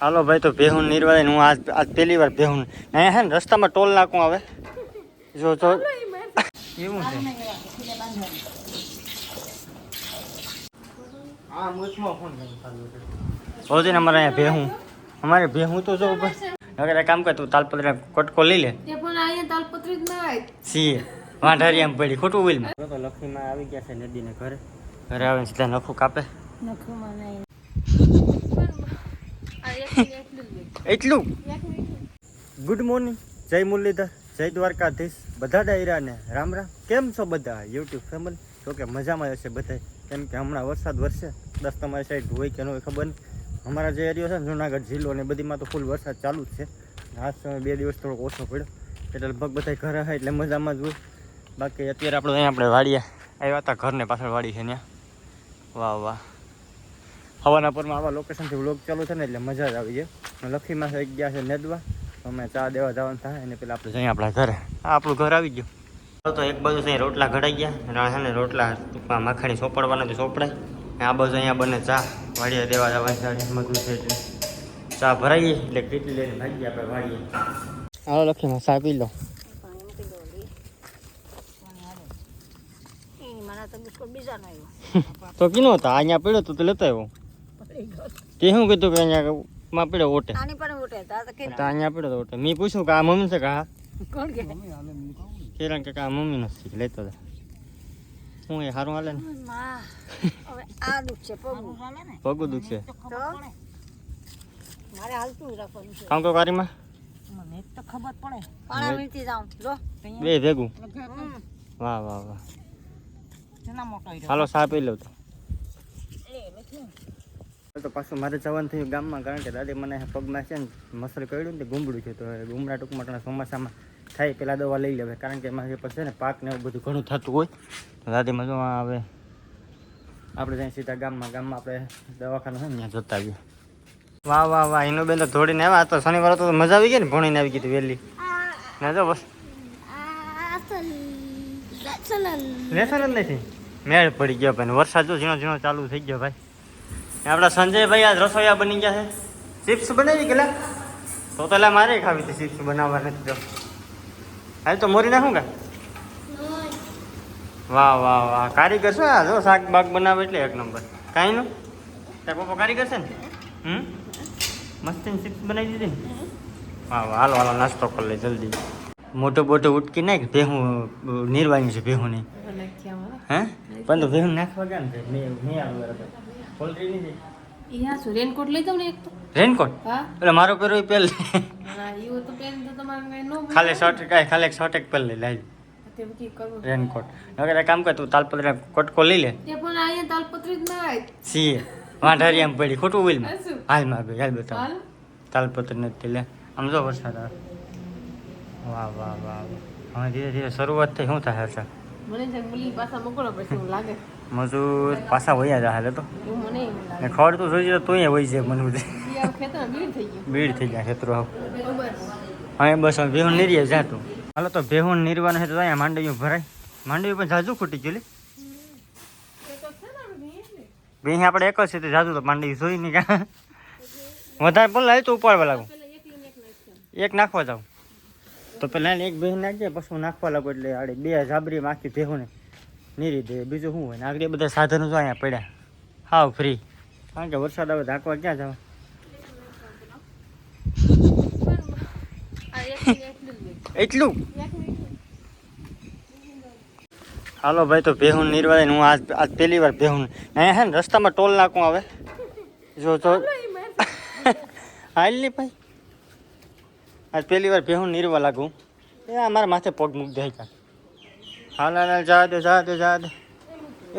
હાલો ભાઈ તો ભેહું નિર્વાય હું આજ આજ પહેલી વાર ભેહું અહીંયા હે ને રસ્તામાં ટોલ નાખું આવે. જો તો એવું છે. મૂછમાં અમારે અહીંયા ભેહું. અમારે ભેહું તો જો ભાઈ. અગર કામ કર તું તાલપત્ર કટકો લઈ લે. તે પણ અહીંયા તાલપત્રી જ ના હોય. સીએ. વાંઢારી એમ પડી ખોટું બોલ તો લક્ષ્મીમાં આવી ગયા છે નદીને ઘરે. ઘરે આવે સીધા નખું કાપે. નખું એટલું? ગુડ મોર્નિંગ જય મુરલીધર, જય દ્વારકાધીશ. બધા ડાયરાને રામ રામ. કેમ છો બધા? યુટ્યુબ ફેમિલી તો કે મજામાં હશે બધા કેમ કે હમણાં વરસાદ વરસે. દસ તમારી સાઈડ હોય કે ન હોય ખબર નહીં અમારા જે એરિયો છે જુનાગઢ જિલ્લો ને બધીમાં તો ફૂલ વરસાદ ચાલુ જ છે. આજ સમય બે દિવસ થોડોક ઓછો પડ્યો. એટલે લગભગ બધા ઘરે હોય એટલે મજામાં જ હોય. બાકી અત્યારે આપણે અહીંયા આપણે વાડીએ આવ્યા હતા. ઘરને પાછળ વાડી છે ત્યાં. વાહ વાહ. હવાના પરમાં આવા લોકેશનથી વ્લોગ ચાલુ છે ને એટલે મજા જ આવી જાય. લખીમાં થઈ ગયા છે નેદવા. અમે ચા દેવા જવાનું થાય. એને પેલા આપણે જઈએ આપણા ઘરે. આ આપણું ઘર આવી ગયું. તો એક બાજુ અહીંયા રોટલા ઘડાઈ ગયા. અને છે ને રોટલા ટૂંકમાં માખણી સોપડવાના તો સોપડાય અને આ બાજુ અહીંયા બને ચા વાડીએ દેવા જવાની મધુર છે એટલે. ચા ભરાઈએ એટલે કેટલી લઈને ભાગીએ આપણે વાળીએ. હાલો લખીમાં ચા પી લો. તો નો તો કીનો હતા? અહીંયા પડ્યો તો લેતો આવ્યો. તે શું કીધું કે અહીંયા માં પડ્યો ઓટે? આની પણ ઓટે તા તો કે તો અહીંયા પડ્યો તો ઓટે. મેં પૂછ્યું કે આ મમ્મી છે કે હા? કોણ કે? કિરણ કે આ મમ્મી નથી. લેતો હતા હું એ સારું હાલે ને? માં હવે આ દુખ છે પગું. પગું દુખ. છે મારે હાલતું રાખવાનું છે. કામ કો કારીમાં? મને તો ખબર પડે. પાણા વીણતી જાઉં. જો. બે ભેગું. વાહ વાહ વાહ. હાલો સાપી લઉં તો. તો પાછું મારે જવાનું થયું ગામમાં કારણ કે દાદી મને પગમાં છે ને મસલ કર્યું ને ગુમડું છે તો ગુમડા ટૂંકમાં ટૂંકમાં ચોમાસામાં થાય પેલા દવા લઈ લેવાય કારણ કે એમાં છે ને પાક ને એવું બધું ઘણું થતું હોય તો દાદીમાં જો આવે આપણે ત્યાં સીધા ગામમાં ગામમાં આપણે દવાખાનું છે ને ત્યાં જતા આવીએ વાહ વાહ વાહ એનું બેન તો ધોડીને આવ્યા તો શનિવાર તો મજા આવી ગઈ ને ભણીને આવી ગઈ હતી વહેલી ના જો બસ લેસન જ નથી મેળ પડી ગયો ભાઈ વરસાદ જો ઝીણો ઝીણો ચાલુ થઈ ગયો ભાઈ આપણા સંજયભાઈ આજ રસોઈયા બની ગયા છે. ચિપ્સ બનાવી ગયેલા તો તો લા મારે ખાવી હતી ચિપ્સ બનાવવા નથી તો હાલ તો મોરી નાખું કા? વાહ વાહ વાહ. કારીગર છે આ? જો શાક બાગ બનાવે એટલે એક નંબર. કાંઈ નું? તાર પપ્પા કારીગર છે ને? હમ? મસ્તી ચિપ્સ બનાવી દીધી ને? વાહ વાહ. હાલો હાલો. નાસ્તો કરી લે જલ્દી. મોટો બોટો ઉટકી નાખ ભેહું નિર્વાની છે ભેહું નહીં હે? પણ તો ભેહું નાખવા ગયા ને મેં મેં આવ્યું અહીંયા શું રેનકોટ લઈ જાઉં ને એક તો? રેનકોટ હા. એટલે મારો પહેરો એ ના એવું તો પેન તો તમારે નો ખાલી શર્ટ કાંઈ ખાલી એક શર્ટ એક પહેલ લઈ લાવી રેનકોટ એક કામ કર તું તાલપત્ર કોટકો લઈ લે. તે પણ અહીંયા તાલપત્રી જ ના હોય. સીએ. વાંઢારી આમ પડી ખોટું આ શું? હાલમાં ભાઈ હાલ બતાવ તાલપત્ર નથી લે. આમ જો વરસાદ આવે. વાહ વાહ વાહ હવે ધીરે ધીરે શરૂઆત થઈ શું થાય હશે? મને છે પાછા મોકલો પછી લાગે. મજૂર પાછા વયા જાય તો. ને ખબર તો જોઈ તો અહીંયા વહી જાય મને બધે. ભીડ થઈ ગયા ખેતરો હા બરોબર બસ ભેહું નીરીએ જાતું હાલો તો ભેહું નીરવાનું છે તો અહીંયા માંડવીયું ભરાય. માંડવી પણ જાજુ ખૂટી ગયું ભેહ આપણે એક જ છે તે જાજુ તો માંડવી જોઈ નહીં કાં વધારે પણ લાવી તો ઉપાડવા લાગુ. એક નાખવા જાઉં. તો પેલા એક ભેહ નાખીએ પછી હું નાખવા લાગુ એટલે આડે બે જાબરી આખી ભેહું ને નીરી દે. બીજું શું હોય ને આગળ બધા સાધનો જો અહીંયા પડ્યા. હાવ ફ્રી કારણ કે વરસાદ આવે ઢાંકવા ક્યાં જવા? એટલું? હાલો ભાઈ, તો ભેહું નિર્વાય હું આજ આજ પહેલી વાર ભેહું અહીંયા હે ને રસ્તામાં ટોલ નાખું આવે. જો તો હાલ નહીં ભાઈ. આજ પહેલી વાર ભેહું નિરવા લાગું. એ આ મારા માથે પગ મૂક દે કાં. હાલ હાલ જા દે જા દે જા દે.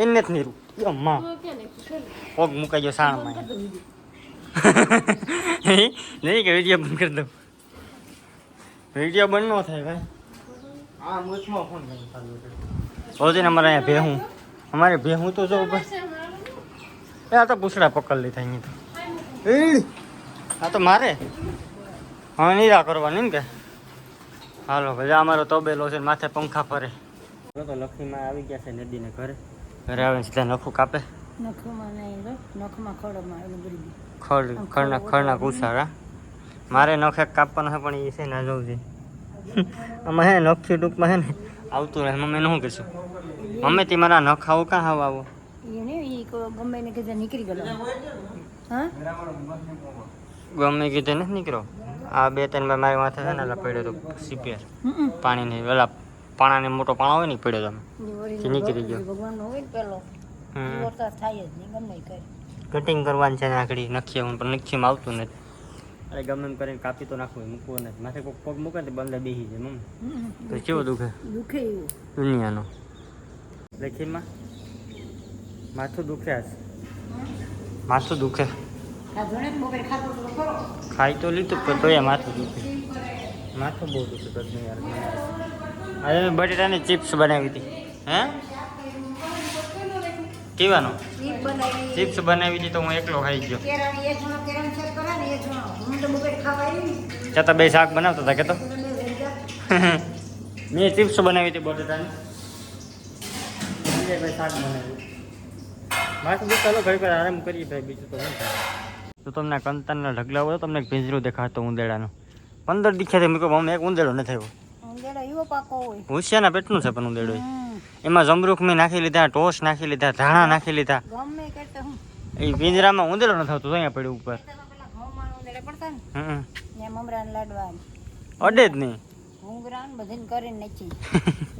એને જ નીરું યો, માં. તો કે ને ચાલ. પગ મુકાઈ ગયો સાણમાં નહીં કે વીડિયો બંધ કરી દઉં. વીડિયો બંધ ન થાય ભાઈ. આ મૂછમાં ફોન ને અમારે અહીંયા ભેહું. અમારે ભેહું તો જો ભાઈ. એ આ તો પૂછડા પકડ લીધા અહીંયા તો! આ તો મારે. હવે નીરા કરવાની ને કે. હાલો ભાઈ આ અમારો તબેલો છે માથે પંખા ફરે. તો લખીમાં આવી ગયા છે નદીને ઘરે. ઘરે આવીને સીધા નખું કાપે. ખડ ખડના ખડના કુસારા મારે નખે કાપવાનો છે પણ એ છે ના જોવું છે. આમાં હે નખી ટૂંકમાં હે ને આવતું રહે. મમ્મી શું કહીશું? મમ્મી તે મારા નખ આવું કાં આવો આવો? એ ને ગમે કીધે નીકળી ગયેલો ગમે કીધે નથી નીકળ્યો આ બે ત્રણ વાર મારી માથે છે ને એટલે પડ્યો તો સીપીઆર પાણીની પેલા પાણાને મોટો પાણો હોય ને પડ્યો તમે નીકળી ગયો. ભગવાન હોય પેલો. હમ. થાય જ નહીં ગમે કરે. કટિંગ કરવાની છે ને આખડી નખીએ હું પણ નખીમાં આવતું નથી. અરે ગમે એમ કરીને કાપી તો નાખવું મૂકવું નથી. માથે કોઈક પગ મૂકે તો બંદર બેસી જાય મમ્મી હમ. તો કેવું દુખે? દુખે એવું. દુનિયાનો. લેખીમાં માથું દુખે આજ. માથું દુખે. ખાઈ તો લીધું પણ તોય માથું દુખે. માથું બહુ દુખે યાર. આજે બટેટાની ચિપ્સ બનાવી હતી. હે? કેવાનો ચિપ્સ બનાવી. હતી તો હું એકલો ખાઈ ગયો. કેરાની એ જણો કેરાની શાક કરે ને એ જણો. હું તો બપોરે ખાવા આવી ને. છતાં બે શાક બનાવતા હતા કે તો તો બે લઈ ગયા. મેં ચિપ્સ બનાવી હતી બટેટાની. ભાઈ શાક બનાવ્યું. માથું ચાલો ઘડી વાર આરામ કરીએ ભાઈ બીજું તો તમને કંતાનના ઢગલા હોય તમને પિંજરું દેખાતો ઉંદેડાનું પંદર દીખ્યા મેં કહું એક ઉંદેડો નથી આવ્યો. ભૂસિયાના પેટનું છે પણ ઉંદેડો. એમાં જમરૂખ મેં નાખી લીધા ટોસ નાખી લીધા ધાણા નાખી લીધા. એ પિંજરામાં ઉંદેડો ન આવતો તો અહીંયા પડ્યું ઉપર. ને ને અડે જ નહીં.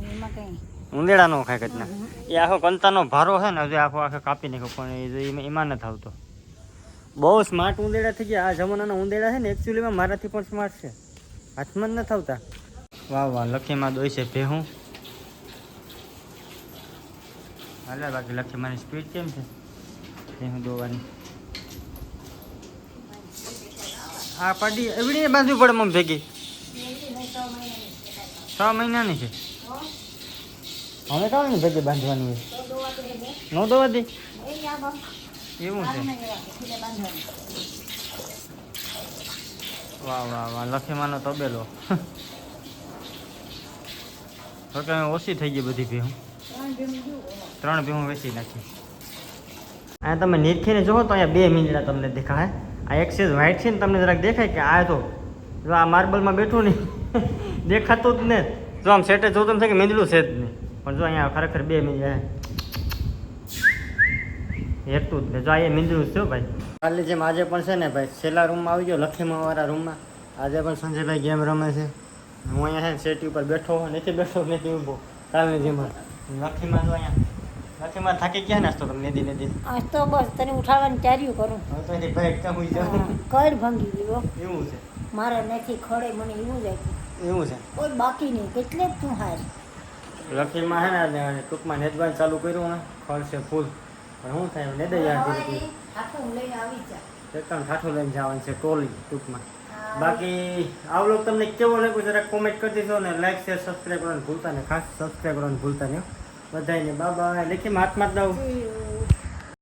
ને ઉંદેડા નો ખાય કચના એ આખો કંતાનો ભારો છે ને હજુ આખો આખો કાપી નાખ્યો પણ એમાં- નથી આવતો. બહુ સ્માર્ટ ઉંદેડા થઈ ગયા. આ જમાનાના ઉંદેડા છે ને એકચ્યુઅલીમાં મારાથી પણ સ્માર્ટ છે. હાથમાં જ ન આવતા. વાહ વાહ લખીમાં દોઈ છે ભેહું. હાલે બાકી લખીમાની સ્પીડ કેમ છે? ભેહું દોવાની. આ પાડી, એવડી બાંધવી પડે મમ ભેગી. છ મહિનાની છે. હવે કામ ને ભેગી બાંધવાની હોય નો દવા દે. એવું છે. વાહ વાહ વાહ, લખીમાનો તબેલો. તો ઓછી થઈ ગઈ બધી ભેહું ત્રણ ભેહું વેચી નાખી. અહીંયા તમે નીરખીને જોવો તો અહીંયા બે મીંદડા તમને દેખાય આ એક્સેસ સેજ વ્હાઈટ છે ને તમને જરાક દેખાય કે આ તો જો આ માર્બલમાં બેઠું નહીં, દેખાતું જ ને જો આમ સેટે જોતું થાય કે મીંદડું છે જ નહીં. પણ જો અહીંયા ખરેખર બે મીંદડા હેતું જ ને જો અહીંયા મીંદડું જ છે ભાઈ. કાલે જેમ આજે પણ છે ને ભાઈ, છેલ્લા રૂમમાં આવી ગયો લખીમાં વાળા રૂમમાં. આજે પણ સંજયભાઈ ગેમ રમે છે. હું અહીંયા સેટી ઉપર બેઠો નથી બેઠો નથી ઊભો. કાલની જેમ. લખીમાં જો અહીંયા. લખીમાં થાકી ક્યાં નાસ્તો તમે નેદી નદી. આજ તો બસ તને ઉઠાવવાની તૈયારી કરું. હવે તો એની ભાઈ ક્યાં હોઈ જાવ કર ભાંગી ગયો એવું છે. મારે નથી ખડે મને એવું જ આપ્યું એવું છે. કોઈ બાકી નહીં કેટલે તું હાર. લખીમાં હે ને ટૂંકમાં નેદવાનું ચાલુ કર્યું ને ખર્ચે ફૂલ. પણ શું થાય નેદે યાર ધીરે આખું લઈને આવી જા. એકદમ ઠાઠું લઈને જવાનું છે ટોલી ટૂંકમાં. બાકી આ તમને કેવો લાગ્યો જરા કોમેન્ટ કરી દેજો ને લાઈક શેર સબસ્ક્રાઈબ કરવાનું ભૂલતા ને ખાસ સબસ્ક્રાઈબ કરવાનું ભૂલતા નહીં બધાને બાબા લેખી હાથ માર દઉં.